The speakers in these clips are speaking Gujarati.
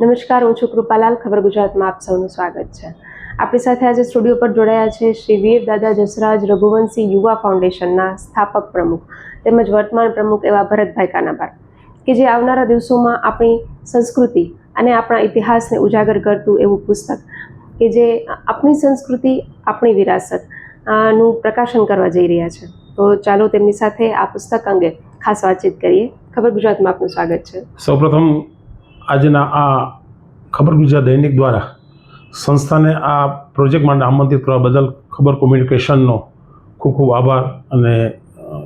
નમસ્કાર, હું છું કૃપાલાલ. ખબર ગુજરાતમાં આપ સૌનું સ્વાગત છે. આપણી સાથે આજે સ્ટુડિયો પર જોડાયા છે શ્રી વીર દાદા જસરાજ રઘુવંશી યુવા ફાઉન્ડેશનના સ્થાપક પ્રમુખ તેમજ વર્તમાન પ્રમુખ એવા ભરતભાઈ કાનાબાર, કે જે આવનારા દિવસોમાં આપણી સંસ્કૃતિ અને આપણા ઇતિહાસને ઉજાગર કરતું એવું પુસ્તક, કે જે આપણી સંસ્કૃતિ, આપણી વિરાસતનું પ્રકાશન કરવા જઈ રહ્યા છે. તો ચાલો તેમની સાથે આ પુસ્તક અંગે ખાસ વાતચીત કરીએ. ખબર ગુજરાતમાં આપનું સ્વાગત છે. સૌપ્રથમ આજના આ ખબર ગુજરાત દૈનિક દ્વારા સંસ્થાને આ પ્રોજેક્ટ માટે આમંત્રિત કરવા બદલ ખબર કોમ્યુનિકેશનનો ખૂબ ખૂબ આભાર અને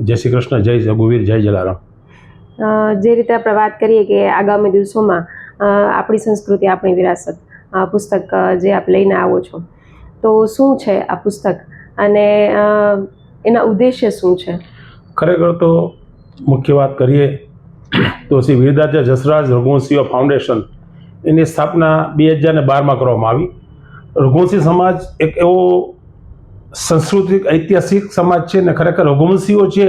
જય શ્રી કૃષ્ણ જય રઘુવીર જય જલારામ. જે રીતે આપણે વાત કરીએ કે આગામી દિવસોમાં આપણી સંસ્કૃતિ આપણી વિરાસત આ પુસ્તક જે આપ લઈને આવો છો તો શું છે આ પુસ્તક? અને એના ઉદ્દેશ્ય શું છે? ખરેખર તો મુખ્ય વાત કરીએ તો શ્રી વીરદાસ જસરાજ રઘુવંશીય ફાઉન્ડેશન એની સ્થાપના બે હજાર ને બારમાં કરવામાં આવી. રઘુવંશી સમાજ એક એવો સાંસ્કૃતિક ઐતિહાસિક સમાજ છે ને ખરેખર રઘુવંશીઓ છે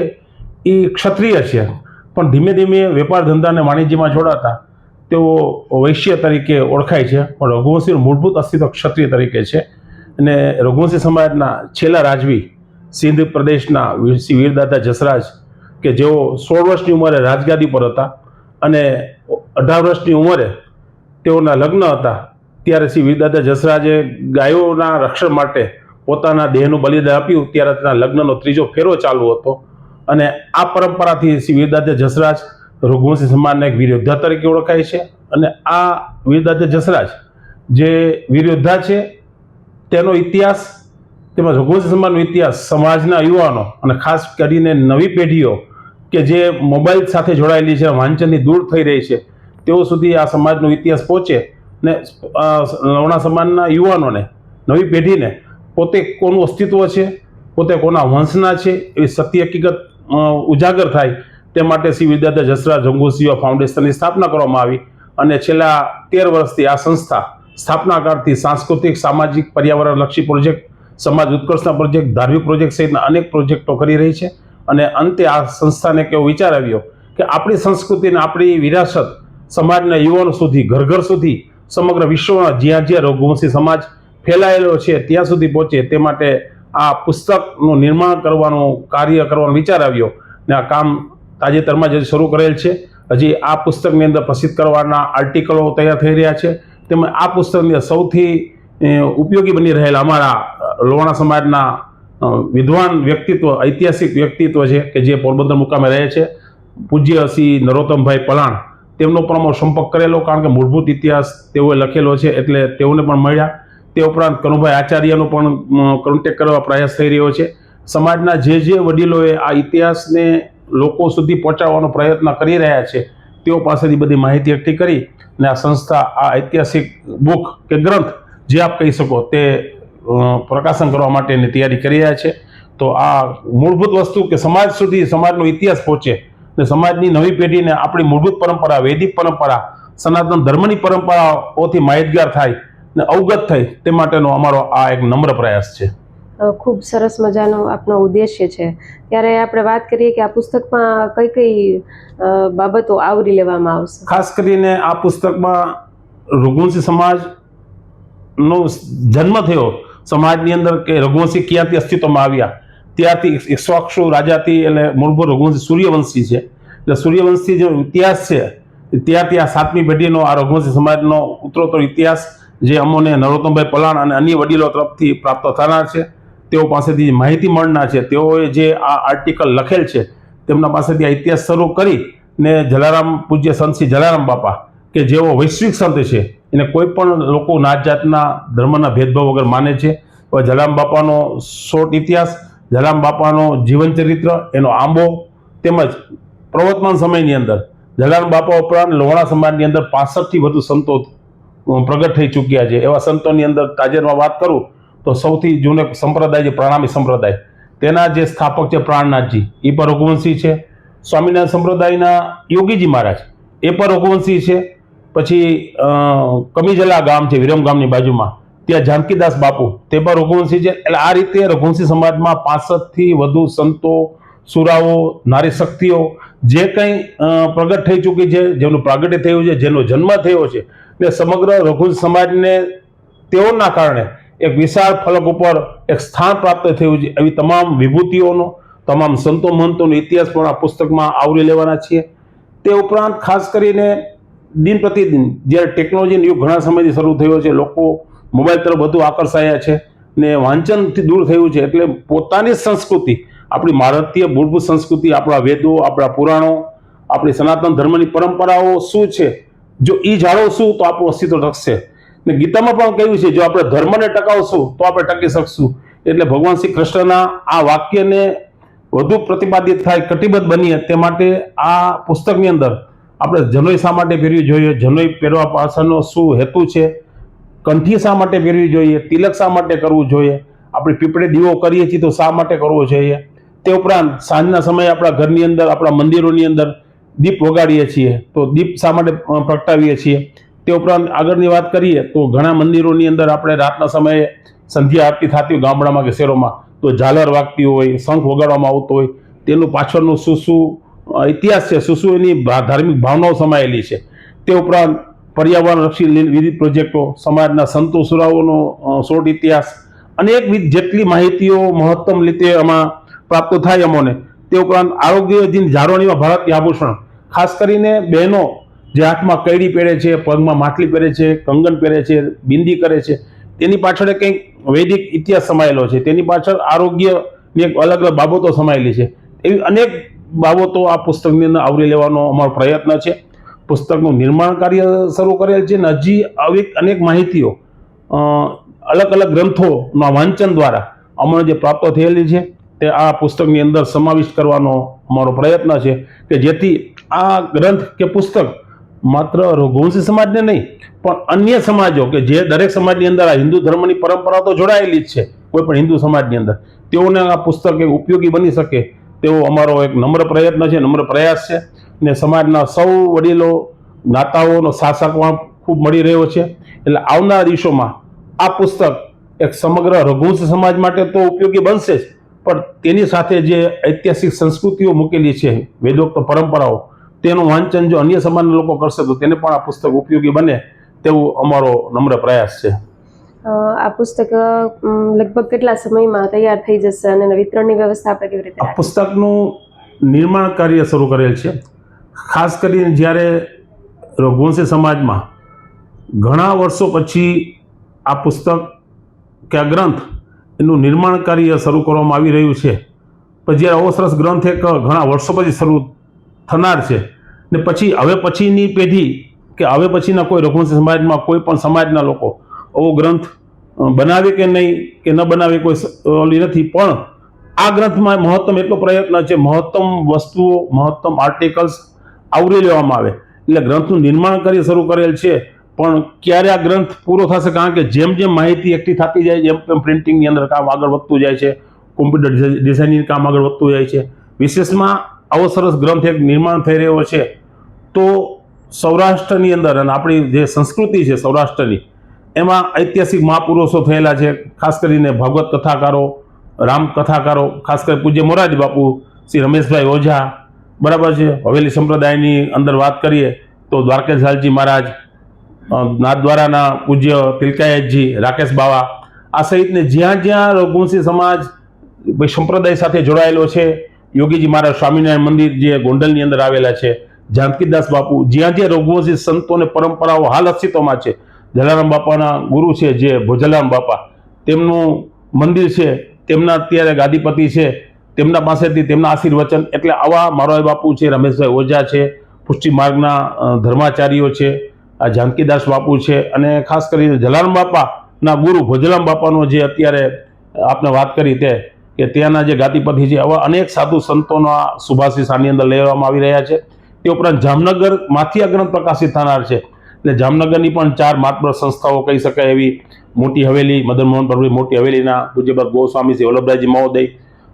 એ ક્ષત્રિય છે પણ ધીમે ધીમે વેપાર ધંધા અને વાણિજ્યમાં જોડાતા તેઓ વૈશ્ય તરીકે ઓળખાય છે. પણ રઘુવંશીનું મૂળભૂત અસ્તિત્વ ક્ષત્રિય તરીકે છે. અને રઘુવંશી સમાજના છેલ્લા રાજવી સિંધ પ્રદેશના શ્રી વીરદાદા જસરાજ કે જેઓ સોળ વર્ષની ઉંમરે રાજગાદી પર હતા અને અઢાર વર્ષની ઉંમરે તેઓના લગ્ન હતા, ત્યારે શ્રી વીરદાદા જસરાજે ગાયોના રક્ષણ માટે પોતાના દેહનું બલિદાન આપ્યું, ત્યારે તેના લગ્નનો ત્રીજો ફેરો ચાલુ હતો. અને આ પરંપરાથી શ્રી વીરદાદા જસરાજ રઘુવંશી સમાજના એક વીર તરીકે ઓળખાય છે. અને આ વીરદાદા જસરાજ જે વિરોધા છે, તેનો ઇતિહાસ તેમજ રઘુવંશી સમાજનો ઇતિહાસ સમાજના યુવાનો અને ખાસ કરીને નવી પેઢીઓ કે જે મોબાઈલ સાથે જોડાયેલી છે વાંચનથી દૂર થઈ રહી છે તેઓ સુધી આ સમાજનો ઇતિહાસ પહોંચે ને અ, લવણા સમાજના યુવાનોને નવી પેઢીને પોતે કોનું અસ્તિત્વ છે પોતે કોના વંશના છે એવી સત્ય હકીકત ઉજાગર થાય તે માટે શ્રી વિદ્યાધર જસરાજ જંગુસિંહ ફાઉન્ડેશનની સ્થાપના કરવામાં આવી અને છેલ્લા તેર વર્ષથી આ સંસ્થા સ્થાપનાકાળથી સાંસ્કૃતિક સામાજિક પર્યાવરણલક્ષી પ્રોજેક્ટ સમાજ ઉત્કર્ષના પ્રોજેક્ટ ધાર્મિક પ્રોજેક્ટ સહિતના અનેક પ્રોજેક્ટો કરી રહી છે. અને અંતે આ સંસ્થાને કેવો વિચાર આવ્યો કે આપણી સંસ્કૃતિને આપણી વિરાસત સમાજના યુવાનો સુધી, ઘર ઘર સુધી, સમગ્ર વિશ્વમાં જ્યાં જ્યાં રઘુવંશી સમાજ ફેલાયેલો છે, ત્યાં સુધી પહોંચે તે માટે આ પુસ્તકનું નિર્માણ કરવાનું, કાર્ય કરવાનો વિચાર આવ્યો. ને આ કામ તાજેતરમાં જ શરૂ કરેલ છે. હજી આ પુસ્તકની અંદર પ્રસિદ્ધ કરવાના આર્ટિકલો તૈયાર થઈ રહ્યા છે. તેમજ આ પુસ્તકની સૌથી ઉપયોગી બની રહેલા અમારા લોણા સમાજના વિદ્વાન વ્યક્તિત્વ, ઐતિહાસિક વ્યક્તિત્વ છે કે જે પોરબંદર મુકામે રહે છે. પૂજ્ય શ્રી નરોત્તમભાઈ પલાણ, તેમનો પણ અમે સંપર્ક કરેલો કારણ કે મૂળભૂત ઇતિહાસ તેઓએ લખેલો છે એટલે તેઓને પણ મળ્યા. તે ઉપરાંત કનુભાઈ આચાર્યનો પણ કોન્ટેક કરવા પ્રયાસ થઈ રહ્યો છે. સમાજના જે જે વડીલોએ આ ઇતિહાસને લોકો સુધી પહોંચાડવાનો પ્રયત્ન કરી રહ્યા છે, તેઓ પાસેથી બધી માહિતી એકઠી કરી અને આ સંસ્થા, આ ઐતિહાસિક બુક કે ગ્રંથ જે આપ કહી શકો તે પ્રકાશન કરવા માટેની તૈયારી કરી રહ્યા છે. તો આ મૂળભૂત વસ્તુ કે સમાજ સુધી સમાજનો ઇતિહાસ પહોંચે ને સમાજની નવી પેઢીને આપણી મૂળભૂત પરંપરા વૈદિક પરંપરા સનાતન ધર્મની પરંપરાઓથી માહિતગાર થાય ને અવગત થાય તે માટેનો અમારો આ એક નમ્ર પ્રયાસ છે. ખૂબ સરસ મજાનો આપનો ઉદ્દેશ્ય છે. ત્યારે આપણે વાત કરીએ કે આ પુસ્તકમાં કઈ કઈ બાબતો આવરી લેવામાં આવશે? ખાસ કરીને આ પુસ્તકમાં રઘુવંશી સમાજનો જન્મ થયો સમાજની અંદર કે રઘુવંશી ક્યાંથી અસ્તિત્વમાં આવ્યા? ત્યારથી ઇક્ષ્વાકુ રાજાથી એટલે મૂળભૂત રઘુવંશી સૂર્યવંશી છે. એટલે સૂર્યવંશી જે ઇતિહાસ છે ત્યારથી આ સાતમી પેઢીનો આ રઘુવંશી સમાજનો ઉત્તરોત્તર ઇતિહાસ જે અમોને નરોત્તમભાઈ પલાણ અને અન્ય વડીલો તરફથી પ્રાપ્ત થનાર છે. તેઓ પાસેથી માહિતી મળનાર છે, તેઓએ જે આ આર્ટિકલ લખેલ છે, તેમના પાસેથી આ ઇતિહાસ શરૂ કરી ને જલારામ પૂજ્ય સંત શ્રી જલારામ બાપા, કે જેઓ વૈશ્વિક સંત છે એને કોઈ પણ લોકો નાત જાતના ધર્મના ભેદભાવ વગર માને છે. હવે જલામ બાપાનો શોર્ટ ઇતિહાસ જલામ બાપાનો જીવન ચરિત્ર, એનો આંબો તેમજ પ્રવર્તમાન સમયની અંદર જલારામ બાપા ઉપરાંત લોહાણા સમાજની અંદર પાસઠથી વધુ સંતો પ્રગટ થઈ ચૂક્યા છે. એવા સંતોની અંદર તાજેરમાં વાત કરું તો સૌથી જૂનો સંપ્રદાય જે પ્રણામી સંપ્રદાય. તેના જે સ્થાપક છે પ્રાણનાથજી, એ પણ રઘુવંશી છે. સ્વામિનારાયણ સંપ્રદાયના યોગીજી મહારાજ, એ પણ રઘુવંશી છે. પછી કમીજલા ગામ છે, વિરમ ગામની બાજુમાં. ત્યાં જાનકીદાસ બાપુ, તે પણ રઘુવંશી છે. એટલે આ રીતે રઘુવંશી સમાજમાં પાસઠથી વધુ સંતો, સુરાઓ, નારી શક્તિઓ, જે કંઈ પ્રગટ થઈ ચૂકી છે, જેનું પ્રાગટ્ય થયું છે, જેનો જન્મ થયો છે, ને સમગ્ર રઘુજ સમાજને તેઓના કારણે એક વિશાળ ફલક ઉપર એક સ્થાન પ્રાપ્ત થયું છે. એવી તમામ વિભૂતિઓનો, તમામ સંતો મહંતોનો ઇતિહાસ પણ આ પુસ્તકમાં આવરી લેવાના છીએ. તે ઉપરાંત ખાસ કરીને દિન પ્રતિદિન જ્યારે ટેકનોલોજીનો યુગ ઘણા સમયથી શરૂ થયો છે, લોકો મોબાઈલ તરફ વધુ આકર્ષાયા છે ને વાંચનથી દૂર થયું છે, એટલે પોતાની સંસ્કૃતિ, આપણી ભારતીય મૂળભૂત સંસ્કૃતિ, આપણા વેદો, આપણા પુરાણો, આપણી સનાતન ધર્મની પરંપરાઓ શું છે? જો એ જાળવશું તો આપણું અસ્તિત્વ ટકશે. ને ગીતામાં પણ કહ્યું છે, જો આપણે ધર્મને ટકાવશું તો આપણે ટકી શકશું. એટલે ભગવાન શ્રી કૃષ્ણના આ વાક્યને વધુ પ્રતિપાદિત થાય, કટિબદ્ધ બનીએ તે માટે આ પુસ્તકની અંદર આપણે જનોઈ શા માટે પહેરવી જોઈએ? જનોઈ પહેરવા પાછળનો શું હેતુ છે? કંઠી શા માટે પહેરવી જોઈએ? તિલક શા માટે કરવું જોઈએ? આપણે પીપળે દીવો કરીએ છીએ તો શા માટે કરવો જોઈએ? તે ઉપરાંત સાંજના સમયે આપણા ઘરની અંદર, આપણા મંદિરોની અંદર દીપ વગાડીએ છીએ તો દીપ શા માટે પ્રગટાવીએ છીએ? તે ઉપરાંત આગળની વાત કરીએ તો ઘણા મંદિરોની અંદર આપણે રાતના સમયે સંધ્યા આરતી થતી હોય ગામડામાં કે શહેરોમાં, તો ઝાલર વાગતી હોય, શંખ વગાડવામાં આવતો હોય, તેનું પાછળનું શું શું ઇતિહાસ છે, શું શું એની ધાર્મિક ભાવનાઓ સમાયેલી છે. તે ઉપરાંત પર્યાવરણ રક્ષી વિવિધ પ્રોજેક્ટો, સમાજના સંતો સુરાઓનો શોર્ટ ઇતિહાસ, અનેકવિધ જેટલી માહિતીઓ મહત્તમ રીતે આમાં પ્રાપ્ત થાય અમોને. તે ઉપરાંત આરોગ્યની જાળવણીમાં ભારતીય આભૂષણ ખાસ કરીને બહેનો જે હાથમાં કૈડી પહેરે છે, પગમાં માટલી પહેરે છે, કંગન પહેરે છે, બિંદી કરે છે, તેની પાછળ કંઈક વૈદિક ઇતિહાસ સમાયેલો છે. તેની પાછળ આરોગ્યની એક અલગ અલગ બાબતો સમાયેલી છે. એવી અનેક બાબતો આ પુસ્તકની અંદર આવરી લેવાનો અમારો પ્રયત્ન છે. પુસ્તકનું નિર્માણ કાર્ય શરૂ કરેલ છે અને હજી આવી અનેક માહિતીઓ અલગ અલગ ગ્રંથોના વાંચન દ્વારા અમને જે પ્રાપ્ત થયેલી છે તે આ પુસ્તકની અંદર સમાવિષ્ટ કરવાનો અમારો પ્રયત્ન છે કે જેથી આ ગ્રંથ કે પુસ્તક માત્ર રઘુવંશી સમાજને નહીં, પણ અન્ય સમાજો કે જે દરેક સમાજની અંદર આ હિન્દુ ધર્મની પરંપરા તો જોડાયેલી જ છે, કોઈ પણ હિન્દુ સમાજની અંદર, તેઓને આ પુસ્તક એક ઉપયોગી બની શકે તેવો અમારો એક નમ્ર પ્રયત્ન છે, નમ્ર પ્રયાસ છે. ને સમાજના સૌ વડીલો જ્ઞાતાઓનો પણ ખૂબ મળી રહ્યો છે. એટલે આવનારા દિવસોમાં આ પુસ્તક એક સમગ્ર રઘુવંશ સમાજ માટે તો ઉપયોગી બનશે જ. પણ તેની સાથે જે ઐતિહાસિક સંસ્કૃતિઓ મૂકેલી છે, વેદોક્ત પરંપરાઓ, તેનું વાંચન જો અન્ય સમાજના લોકો કરશે તો તેને પણ આ પુસ્તક ઉપયોગી બને તેવું અમારો નમ્ર પ્રયાસ છે. આ પુસ્તક લગભગ કેટલા સમયમાં તૈયાર થઈ જશે અને વિતરણની વ્યવસ્થા આપણે કેવી રીતે આ પુસ્તકનું નિર્માણ કાર્ય શરૂ કરેલ છે. ખાસ કરીને જ્યારે રઘુવંશી સમાજમાં ઘણા વર્ષો પછી આ પુસ્તક કે આ ગ્રંથ એનું નિર્માણ કાર્ય શરૂ કરવામાં આવી રહ્યું છે. પણ જ્યારે આવો સરસ ગ્રંથ એક ઘણા વર્ષો પછી શરૂ થનાર છે ને પછી હવે પછીની પેઢી કે હવે પછીના કોઈ રઘુવંશી સમાજમાં કોઈ પણ સમાજના લોકો આવો ગ્રંથ બનાવે કે નહીં, કે ન બનાવે કોઈ ઓલી નથી. પણ આ ગ્રંથમાં મહત્તમ એટલો પ્રયત્ન છે, મહત્તમ વસ્તુઓ, મહત્તમ આર્ટિકલ્સ આવરી લેવામાં આવે. એટલે ગ્રંથનું નિર્માણ કરી શરૂ કરેલ છે, પણ ક્યારે આ ગ્રંથ પૂરો થશે? કારણ કે જેમ જેમ માહિતી એકઠી થતી જાય, જેમ તેમ પ્રિન્ટિંગની અંદર કામ આગળ વધતું જાય છે, કોમ્પ્યુટર ડિઝાઇનિંગ કામ આગળ વધતું જાય છે. વિશેષમાં આવો સરસ ગ્રંથ એક નિર્માણ થઈ રહ્યો છે. તો સૌરાષ્ટ્રની અંદર, અને આપણી જે સંસ્કૃતિ છે સૌરાષ્ટ્રની એમાં ઐતિહાસિક મહાપુરુષો થયેલા છે. ખાસ કરીને ભાગવત કથાકારો, રામ કથાકારો, ખાસ કરી પૂજ્ય મોરારી બાપુ, શ્રી રમેશભાઈ ઓઝા, બરાબર છે? હવેલી સંપ્રદાયની અંદર વાત કરીએ તો દ્વારકેશ મહારાજ નાથદ્વારાના પૂજ્ય તિલકાયતજી રાકેશ બાવા, આ સહિતને જ્યાં જ્યાં રઘુવંશી સમાજ, ભાઈ સંપ્રદાય સાથે જોડાયેલો છે, યોગીજી મહારાજ સ્વામિનારાયણ મંદિર જે ગોંડલની અંદર આવેલા છે, જાનકીદાસ બાપુ, જ્યાં જ્યાં રઘુવંશી સંતો અને પરંપરાઓ હાલ અસ્તિત્વમાં છે જલારામ બાપાના ગુરુ છે જે ભોજલારામ બાપા. તેમનું મંદિર છે, તેમના અત્યારે ગાદીપતિ છે, તેમના પાસેથી તેમના આશીર્વચન, એટલે આવા મારોય બાપુ છે, રમેશભાઈ ઓઝા છે, પુષ્ટિ માર્ગના ધર્માચાર્યો છે, આ જાનકીદાસ બાપુ છે, અને ખાસ કરીને જલારામ બાપાના ગુરુ ભોજલામ બાપાનો જે અત્યારે આપણે વાત કરી તે, કે ત્યાંના જે ગાદીપતિ છે, આવા અનેક સાધુ સંતોના સુભાષિસ આની અંદર લેવામાં આવી રહ્યા છે. તે ઉપરાંત જામનગરમાંથી આ ગ્રંથ પ્રકાશિત થનાર છે. એટલે જામનગરની પણ ચાર માત્ર સંસ્થાઓ કહી શકાય એવી મોટી હવેલી, મદન મોહન પ્રભુ મોટી હવેલીના પૂજ્યપાદ ગોસ્વામી શ્રી વલ્લભરાયજી મહોદય,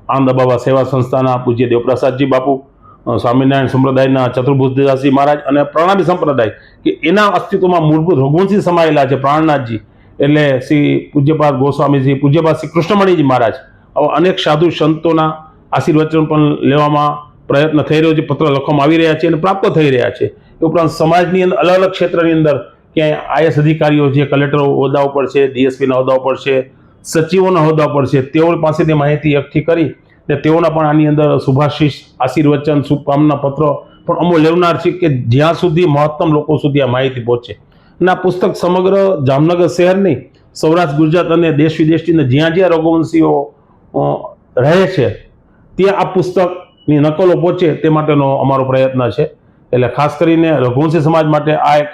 આનંદ બાબા સેવા સંસ્થાના પૂજ્ય દેવપ્રસાદજી બાપુ સ્વામિનારાયણ સંપ્રદાયના ચતુર્ભુજદાસજી મહારાજ અને પ્રણામી સંપ્રદાય કે એના અસ્તિત્વમાં મૂળભૂત રઘુવંશી સમાયેલા છે પ્રાણનાથજી. એટલે શ્રી પૂજ્યપાદ ગોસ્વામીજી પૂજ્યપાદ શ્રી કૃષ્ણમણીજી મહારાજ. આવા અનેક સાધુ સંતોના આશીર્વચન પણ લેવામાં પ્રયત્ન થઈ રહ્યો છે, પત્ર લખવામાં આવી રહ્યા છે અને પ્રાપ્ત થઈ રહ્યા છે. એ ઉપરાંત સમાજની અંદર અલગ અલગ ક્ષેત્રની અંદર ક્યાંય આઈએસ અધિકારીઓ જે કલેક્ટર હોદ્દા ઉપર છે, ડીએસપીના હોદ્દા ઉપર છે, સચિવોના હોદ્દા પર છે, તેઓ પાસેથી માહિતી એકઠી કરી ને તેઓના પણ આની અંદર શુભાશીષ, આશીર્વચન, શુભકામના પત્રો પણ અમો લેવનાર છે કે જ્યાં સુધી મહત્તમ લોકો સુધી આ માહિતી પહોંચે. અને આ પુસ્તક સમગ્ર જામનગર શહેરની સૌરાષ્ટ્ર, ગુજરાત અને દેશ વિદેશની જ્યાં જ્યાં રઘુવંશીઓ રહે છે, ત્યાં આ પુસ્તકની નકલો પહોંચે તે માટેનો અમારો પ્રયત્ન છે. એટલે ખાસ કરીને રઘુવંશી સમાજ માટે આ એક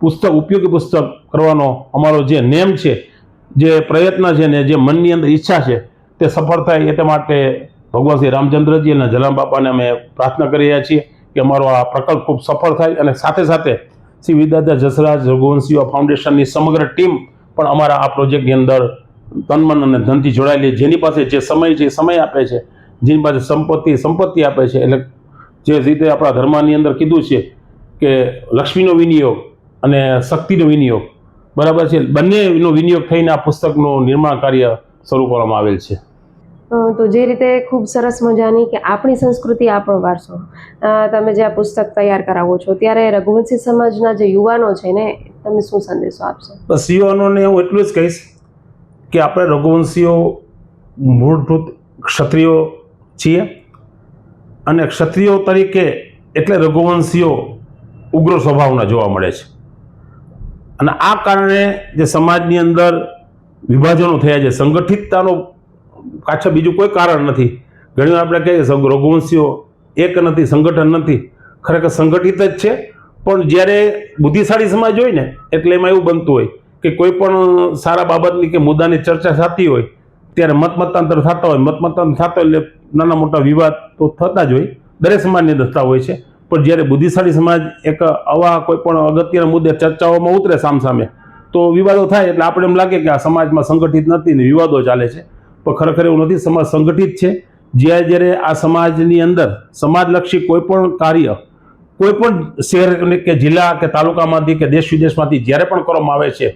પુસ્તક, ઉપયોગી પુસ્તક કરવાનો અમારો જે નેમ છે, જે પ્રયત્ન છે ને જે મનની અંદર ઈચ્છા છે, તે સફળ થાય એટલે માટે ભગવાન શ્રી રામચંદ્રજી અને જલામ બાપાને અમે પ્રાર્થના કરી રહ્યા છીએ કે અમારો આ પ્રકલ્પ ખૂબ સફળ થાય અને સાથે સાથે શ્રી વિદ્યાધર જસરાજ રઘુવંશીઓ ફાઉન્ડેશનની સમગ્ર ટીમ પણ અમારા આ પ્રોજેક્ટની અંદર તનમન અને ધનથી જોડાયેલી જેની પાસે જે સમય છે એ સમય આપે છે. જેની પાસે સંપત્તિ સંપત્તિ આપે છે. એટલે જે રીતે આપણા ધર્મની અંદર કીધું છે કે લક્ષ્મીનો વિનિયોગ અને શક્તિનો વિનિયોગ. બરાબર છે? બંનેનો વિનિયોગ થઈને આ પુસ્તકનું નિર્માણ કાર્ય શરૂ કરવામાં આવેલ છે. તો જે રીતે ખૂબ સરસ મજાની કે આપણી સંસ્કૃતિ આપણો વારસો. તમે જે આ પુસ્તક તૈયાર કરાવો છો ત્યારે રઘુવંશી સમાજના જે યુવાનો છે ને તમે શું સંદેશો આપશો? બસ યુવાનોને હું એટલું જ કહીશ કે આપણે રઘુવંશીઓ મૂળભૂત ક્ષત્રિયો છીએ. અને ક્ષત્રિયો તરીકે એટલે રઘુવંશીઓ ઉગ્ર સ્વભાવના જોવા મળે છે. અને આ કારણે જે સમાજની અંદર વિભાજનો થયા છે, સંગઠિતતાનો પાછળ બીજું કોઈ કારણ નથી. ઘણીવાર આપણે કહીએ રઘુવંશીઓ એક નથી, સંગઠન નથી. ખરેખર સંગઠિત જ છે, પણ જ્યારે બુદ્ધિશાળી સમાજ હોય ને, એટલે એમાં એવું બનતું હોય કે કોઈ પણ સારા બાબતની કે મુદ્દાની ચર્ચા થતી હોય, ત્યારે મતમતાંતર થતા હોય મતમતાંતર થતા હોય એટલે નાના મોટા વિવાદ તો થતા જ હોય. દરેક સમાજની દસતા હોય છે. પણ જ્યારે બુદ્ધિશાળી સમાજ એક આવા કોઈ પણ અગત્યના મુદ્દે ચર્ચાઓમાં ઉતરે સામસામે, તો વિવાદો થાય એટલે આપણે એમ લાગે કે આ સમાજમાં સંગઠિત નથી ને વિવાદો ચાલે છે. પણ ખરેખર એવું નથી. સમાજ સંગઠિત છે. જ્યારે જ્યારે આ સમાજની અંદર સમાજલક્ષી કોઈ પણ કાર્ય, કોઈ પણ શહેર કે જિલ્લા કે તાલુકામાંથી કે દેશ વિદેશમાંથી જ્યારે પણ કરવામાં આવે છે,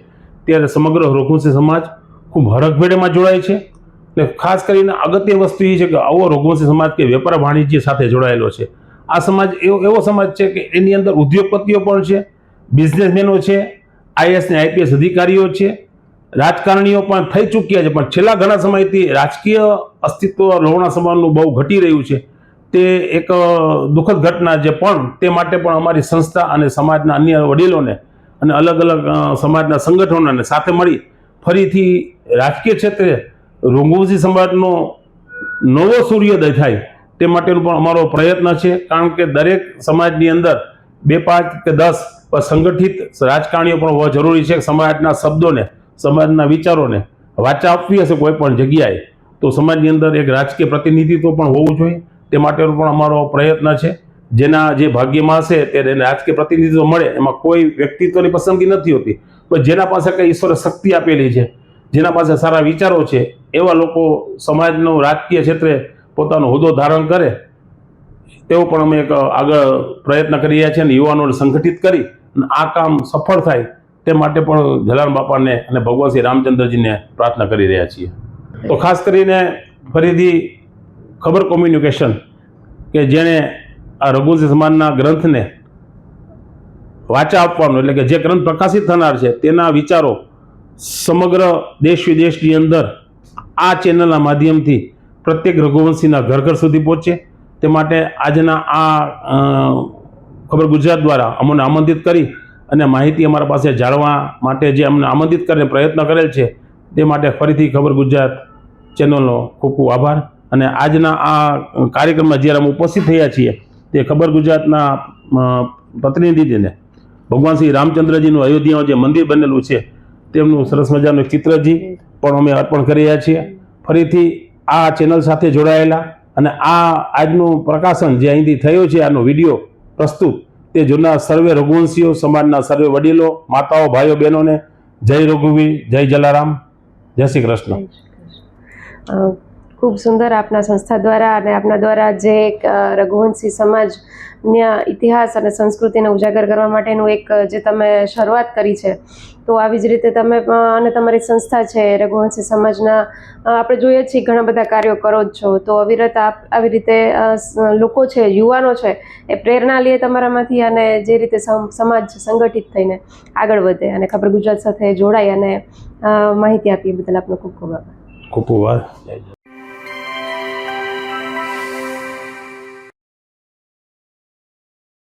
ત્યારે સમગ્ર રઘુસિંહ સમાજ ખૂબ હરખભેડેમાં જોડાય છે. ને ખાસ કરીને અગત્ય વસ્તુ એ છે કે આવો રઘુવંશી સમાજ કે વેપાર વાણિજ્ય સાથે જોડાયેલો છે. આ સમાજ એવો એવો સમાજ છે કે એની અંદર ઉદ્યોગપતિઓ પણ છે, બિઝનેસમેનો છે આઈએસ ને આઈપીએસ અધિકારીઓ છે, રાજકારણીઓ પણ થઈ ચૂક્યા છે, પણ છેલ્લા ઘણા સમયથી રાજકીય અસ્તિત્વ લોહણા સમાજનું બહુ ઘટી રહ્યું છે. તે એક દુઃખદ ઘટના છે, પણ તે માટે પણ અમારી સંસ્થા અને સમાજના અન્ય વડીલોને અને અલગ અલગ સમાજના સંગઠનોને સાથે મળી ફરીથી રાજકીય ક્ષેત્રે રઘુવંશી સમાજનો નવો સૂર્યોદય થાય તે માટેનો પણ અમારો પ્રયત્ન છે, કારણ કે દરેક સમાજની અંદર બે પાંચ કે દસ સંગઠિત રાજકારણીઓ પણ હોવા જરૂરી છે સમાજના શબ્દોને, સમાજના વિચારોને વાચા આપવી હશે કોઈ પણ જગ્યાએ, તો સમાજની અંદર એક રાજકીય પ્રતિનિધિત્વ પણ હોવું જોઈએ. તે માટેનો પણ અમારો પ્રયત્ન છે. જેના જે ભાગ્યમાં હશે તેને રાજકીય પ્રતિનિધિત્વ મળે, એમાં કોઈ વ્યક્તિત્વની પસંદગી નથી હોતી. પણ જેના પાસે કંઈ ઈશ્વરે શક્તિ આપેલી છે, જેના પાસે સારા વિચારો છે એવા લોકો સમાજનો રાજકીય ક્ષેત્રે પોતાનો હોદ્દો ધારણ કરે તેવો પણ અમે એક આગળ પ્રયત્ન કરી રહ્યા છીએ અને યુવાનોને સંગઠિત કરી અને આ કામ સફળ થાય તે માટે પણ જલારામ બાપાને અને ભગવાન શ્રી રામચંદ્રજીને પ્રાર્થના કરી રહ્યા છીએ. તો ખાસ કરીને ફરીથી ખબર કોમ્યુનિકેશન કે જેણે આ રઘુવંશી સમાજના ગ્રંથને વાચા આપવાનો એટલે કે જે ગ્રંથ પ્રકાશિત થનાર છે તેના વિચારો સમગ્ર દેશ વિદેશની અંદર આ ચેનલના માધ્યમથી પ્રત્યેક રઘુવંશીના ઘર ઘર સુધી પહોંચે. તે માટે આજના આ ખબર ગુજરાત દ્વારા અમને આમંત્રિત કરી અને માહિતી અમારા પાસે જાળવા માટે જે અમને આમંત્રિત કરીને પ્રયત્ન કરેલ છે, તે માટે ફરીથી ખબર ગુજરાત ચેનલનો ખૂબ ખૂબ આભાર. અને આજના આ કાર્યક્રમમાં જ્યારે અમે ઉપસ્થિત થયા છીએ, તે ખબર ગુજરાતના પ્રતિનિધિને, ભગવાન શ્રી રામચંદ્રજીનું અયોધ્યામાં જે મંદિર બનેલું છે, તેમનું સરસ મજાનું ચિત્રજી પણ અમે અર્પણ કરી રહ્યા છીએ. ફરીથી આ ચેનલ સાથે જોડાયેલા અને આ આજનું પ્રકાશન જે અહીંથી થયો છે, આનો વીડિયો પ્રસ્તુત, તે જોનાર સર્વે રઘુવંશીઓ, સમાજના સર્વે વડીલો, માતાઓ, ભાઈઓ, બહેનોને જય રઘુવી જય જલારામ, જય શ્રી કૃષ્ણ. ખૂબ સુંદર આપના સંસ્થા દ્વારા અને આપના દ્વારા જે એક રઘુવંશી સમાજના ઇતિહાસ અને સંસ્કૃતિને ઉજાગર કરવા માટેનું એક, જે તમે શરૂઆત કરી છે, તો આવી જ રીતે તમે અને તમારી સંસ્થા છે, રઘુવંશી સમાજના આપણે જોઈએ છીએ ઘણા બધા કાર્યો કરો જ છો, તો અવિરત આપ આવી રીતે લોકો છે, યુવાનો છે, એ પ્રેરણા લે તમારામાંથી અને જે રીતે સમ- સમાજ સંગઠિત થઈને આગળ વધે અને ખબર ગુજરાત સાથે જોડાય અને માહિતી આપી બદલ આપનો ખૂબ ખૂબ આભાર. ખૂબ ખૂબ આભાર.